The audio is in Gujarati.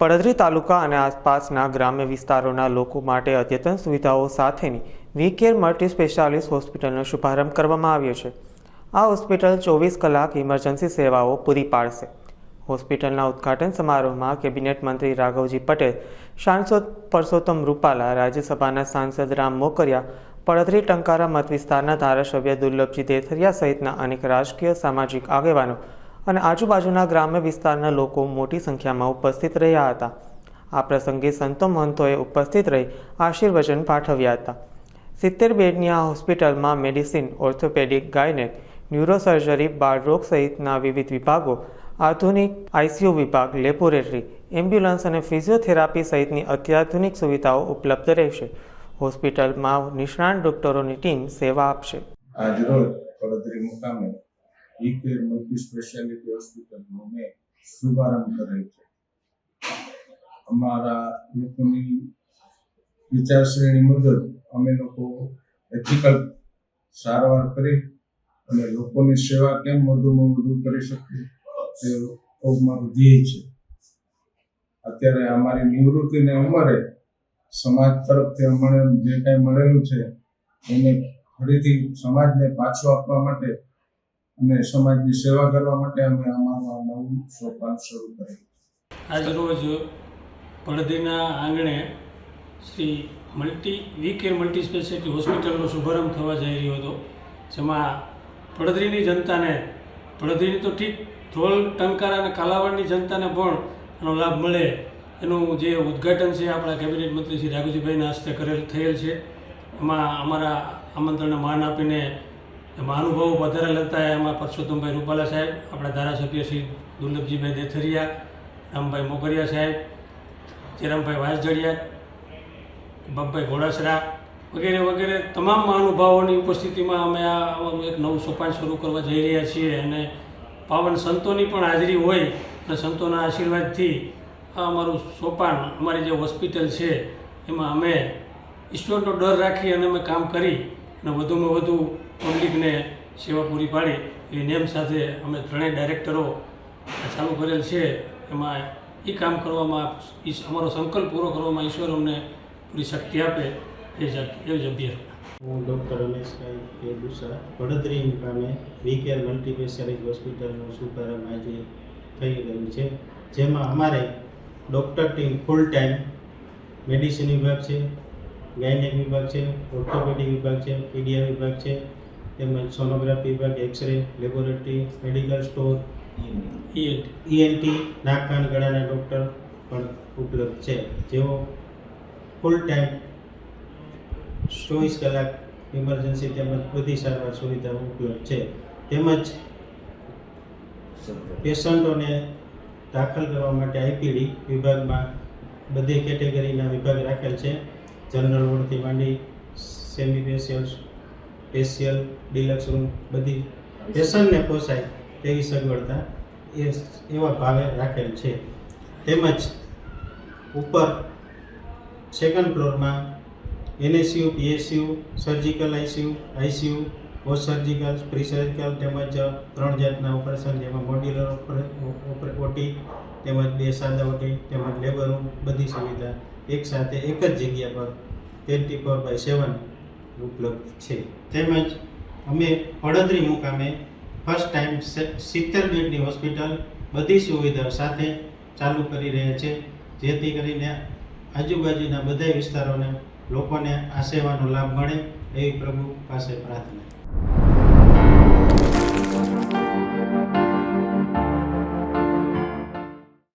પડદરી તાલુકા અને આસપાસના ગ્રામ્ય વિસ્તારોના લોકો માટે અદ્યતન સુવિધાઓ સાથેની વી કેર મલ્ટી સ્પેશિયાલિસ્ટ હોસ્પિટલનો શુભારંભ કરવામાં આવ્યો છે. આ હોસ્પિટલ ચોવીસ કલાક ઇમરજન્સી સેવાઓ પૂરી પાડશે. હોસ્પિટલના ઉદ્ઘાટન સમારોહમાં કેબિનેટ મંત્રી રાઘવજી પટેલ, સાંસદ પરસોત્તમ રૂપાલા, રાજ્યસભાના સાંસદ રામ મોકરિયા પડદરી ટંકારા મત વિસ્તારના ધારાસભ્ય દુર્લભજી દેથરિયા સહિતના અનેક રાજકીય સામાજિક આગેવાનો અને આજુબાજુના ગ્રામ્ય વિસ્તારના લોકો મોટી સંખ્યામાં ઉપસ્થિત રહ્યા હતા. આ પ્રસંગે સંતો મહંતોએ ઉપસ્થિત રહી આશીર્વચન પાઠવ્યા હતા. સિત્તેર બેડની આ હોસ્પિટલમાં મેડિસિન, ઓર્થોપેડિક, ગાયનેક, ન્યુરોસર્જરી, બાળરોગ સહિતના વિવિધ વિભાગો, આધુનિક આઈસીયુ વિભાગ, લેબોરેટરી, એમ્બ્યુલન્સ અને ફિઝિયોથેરાપી સહિતની અત્યાધુનિક સુવિધાઓ ઉપલબ્ધ રહેશે. હોસ્પિટલમાં નિષ્ણાત ડોક્ટરોની ટીમ સેવા આપશે. આજરોજ વડોદરી મુકામે કેર મલ્ટી સ્પેશિયાલિટી હોસ્પિટલનો અમે શુભારંભ કરેલ છે. અમારા લોકોની વિચારશ્રેણી મુજબ અમે લોકો એથિકલ સારવાર કરી અને લોકોની સેવા કેમ વધુમાં વધુ કરી શકીએ તે મારું ધ્યેય છે. અત્યારે અમારી નિવૃત્તિને ઉંમરે સમાજ તરફથી અમને જે કાંઈ મળેલું છે, એને ફરીથી સમાજને પાછું આપવા માટે અને સમાજની સેવા કરવા માટે અમે અમારું નવું સોપાન શરૂ કર્યું. આજરોજ પડદીના આંગણે Shri multi V care multi speciality હોસ્પિટલનો શુભારંભ થવા જઈ રહ્યો હતો, જેમાં પડદરીની જનતાને પડદરીની તો ઠીક ઢોલ, ટંકારા અને કાલાવડની જનતાને પણ એનો લાભ મળે. એનું જે ઉદ્ઘાટન છે, આપણા કેબિનેટ મંત્રી શ્રી રાઘુજીભાઈના હસ્તે કરેલ, થયેલ છે. એમાં અમારા આમંત્રણને માન આપીને એમાં અનુભવો વધારેલ હતા એમાં પરસોત્તમભાઈ રૂપાલા સાહેબ, આપણા ધારાસભ્ય શ્રી દુર્લભજીભાઈ દેથરિયા, રામભાઈ મોકરિયા સાહેબ ચેરામભાઈ વાસજડિયા બબભાઈ ઘોડાસરા વગેરે વગેરે તમામ મહાનુભાવોની ઉપસ્થિતિમાં અમે આ એક નવું સોપાન શરૂ કરવા જઈ રહ્યા છીએ અને પાવન સંતોની પણ હાજરી હોય અને સંતોના આશીર્વાદથી આ અમારું સોપાન, અમારી જે હોસ્પિટલ છે, એમાં અમે ઈશ્વરનો ડર રાખી અને અમે કામ કરી અને વધુમાં વધુ પબ્લિકને સેવા પૂરી પાડી. એ નેમ સાથે અમે ત્રણેય ડાયરેક્ટરો ચાલુ કરેલ છે. એમાં એ કામ કરવામાં અમારો સંકલ્પ પૂરો કરવામાં ઈશ્વર અમને પૂરી શક્તિ આપે એ એવી જ અભ્યર્થના હું ડૉક્ટર રમેશભાઈ કેડુસા, વડોદરી ગામે વી કેર મલ્ટી સ્પેશિયાલિટી હોસ્પિટલનો શુભારંભ આજે થઈ ગયું છે, જેમાં અમારે doctor team full time medicine વિભાગ છે, ગાયનેક વિભાગ છે ઓર્થોપેડિક વિભાગ છે, પીડિયા વિભાગ છે તેમજ સોનોગ્રાફી વિભાગ X-ray laboratory medical store ENT નાક કાન ગળાના ડૉક્ટર પણ ઉપલબ્ધ છે. જેઓ ફૂલ ટાઈમ ચોવીસ કલાક ઇમરજન્સી તેમજ બધી સારવાર સુવિધાઓ ઉપલબ્ધ છે. તેમજ પેશન્ટોને દાખલ કરવા માટે આઈપીડી વિભાગમાં બધી કેટેગરીના વિભાગ રાખેલ છે. જનરલ વોર્ડથી માંડી semi special special deluxe room બધી પેશન્ટને પોસાય તેવી સગવડતા એ એવા ભાવે રાખેલ છે. તેમજ ઉપર second ફ્લોરમાં NSU, PSU surgical ICU ICU post surgical pre surgical તેમજ ત્રણ જાતના ઓપરેશન જેમાં મોડ્યુલર ઓટી તેમજ બે સાદા ઓટી તેમજ લેબર રૂમ બધી સુવિધા એક સાથે એક જ જગ્યા પર ટ્વેન્ટી ફોર બાય સેવન ઉપલબ્ધ છે. તેમજ અમે પડદરી મુકામે ફર્સ્ટ ટાઈમ સિત્તેર બેડની હોસ્પિટલ બધી સુવિધાઓ સાથે ચાલુ કરી રહ્યા છે. જેથી કરીને આજુબાજુના બધા વિસ્તારોને લોકોને આ સેવાનો લાભ મળે એવી પ્રભુ પાસે પ્રાર્થના.